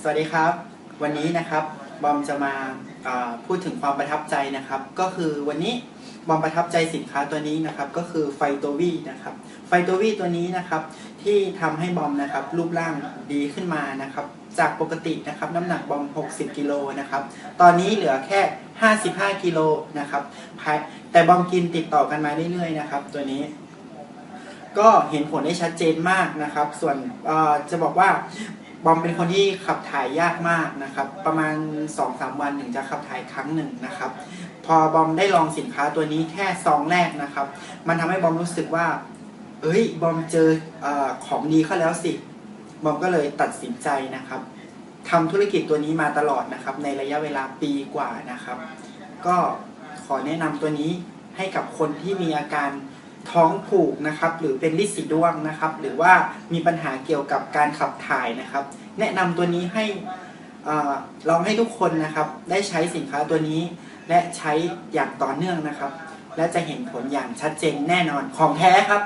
สวัสดีครับ วันนี้นะครับบอมจะมาพูดถึงความประทับใจนะครับ ก็คือวันนี้บอมประทับใจสินค้าตัวนี้นะครับ ก็คือไฟโตวีนะครับ ไฟโตวีตัวนี้นะครับที่ทำให้บอมนะครับรูปร่างดีขึ้นมานะครับ จากปกตินะครับน้ำหนักบอม 60 กิโลนะครับ ตอนนี้เหลือแค่ 55 กิโลนะครับแต่บอมกินติดต่อกันมาเรื่อยๆนะครับ ตัวนี้ก็เห็นผลได้ชัดเจนมากนะครับ ส่วนจะบอกว่า บอมเป็นคนที่ขับถ่ายยากมากนะครับ ประมาณ 2-3 วันถึงจะขับถ่ายครั้งหนึ่งนะครับ พอบอมได้ลองสินค้าตัวนี้แค่ซองแรกนะครับ มันทำให้บอมรู้สึกว่า เอ้ย บอมเจอออของดีเข้าแล้วสิ บอมก็เลยตัดสินใจนะครับทำธุรกิจตัวนี้มาตลอดนะครับ ในระยะเวลาปีกว่านะครับ ก็ขอแนะนำตัวนี้ให้กับคนที่มีอาการ ท้องผูกนะครับหรือเป็นลิดสีดวงนะครับ หรือว่ามีปัญหาเกี่ยวกับการขับถ่ายนะครับ แนะนำตัวนี้ให้ลองให้ทุกคนนะครับ ได้ใช้สินค้าตัวนี้ และใช้อย่างต่อเนื่องนะครับ และจะเห็นผลอย่างชัดเจนแน่นอนของแท้ครับ